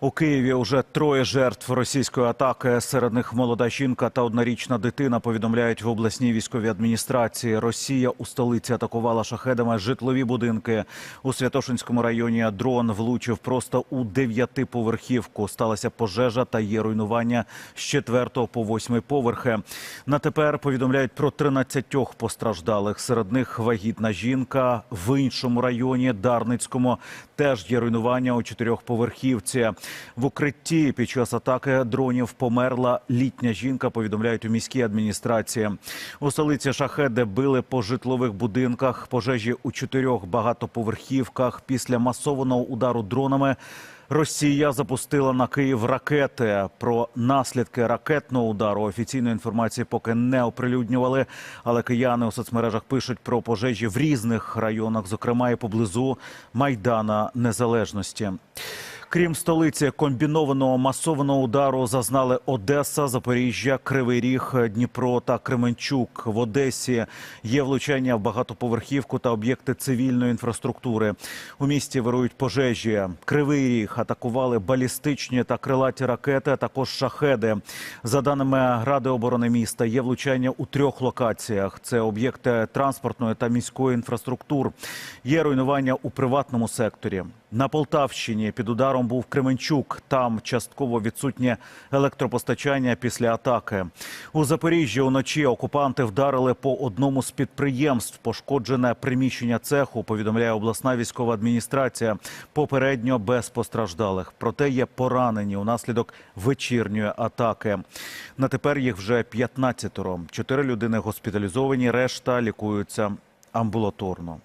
У Києві уже троє жертв російської атаки. Серед них молода жінка та однорічна дитина. Повідомляють в обласній військовій адміністрації. Росія у столиці атакувала шахедами житлові будинки. У Святошинському районі дрон влучив просто у дев'ятиповерхівку. Сталася пожежа та є руйнування з четвертого по восьмий поверхи. На тепер повідомляють про 13 постраждалих. Серед них вагітна жінка в іншому районі Дарницькому. Теж є руйнування у чотирьохповерхівці. В укритті під час атаки дронів померла літня жінка. Повідомляють у міській адміністрації. У столиці шахеди били по житлових будинках. Пожежі у чотирьох багатоповерхівках. Після масованого удару дронами Росія запустила на Київ ракети. Про наслідки ракетного удару офіційної інформації поки не оприлюднювали. Але кияни у соцмережах пишуть про пожежі в різних районах, зокрема і поблизу Майдана Незалежності. Крім столиці, комбінованого масованого удару зазнали Одеса, Запоріжжя, Кривий Ріг, Дніпро та Кременчук. В Одесі є влучання в багатоповерхівку та об'єкти цивільної інфраструктури. У місті вирують пожежі. Кривий Ріг атакували балістичні та крилаті ракети, а також шахеди. За даними Ради оборони міста, є влучання у трьох локаціях: це об'єкти транспортної та міської інфраструктур. Є руйнування у приватному секторі. На Полтавщині під ударом був Кременчук. Там частково відсутнє електропостачання після атаки. У Запоріжжі уночі окупанти вдарили по одному з підприємств. Пошкоджене приміщення цеху. Повідомляє обласна військова адміністрація. Попередньо без постраждалих. Проте є поранені унаслідок вечірньої атаки. На тепер їх вже 15 Чотири людини госпіталізовані. Решта лікуються амбулаторно.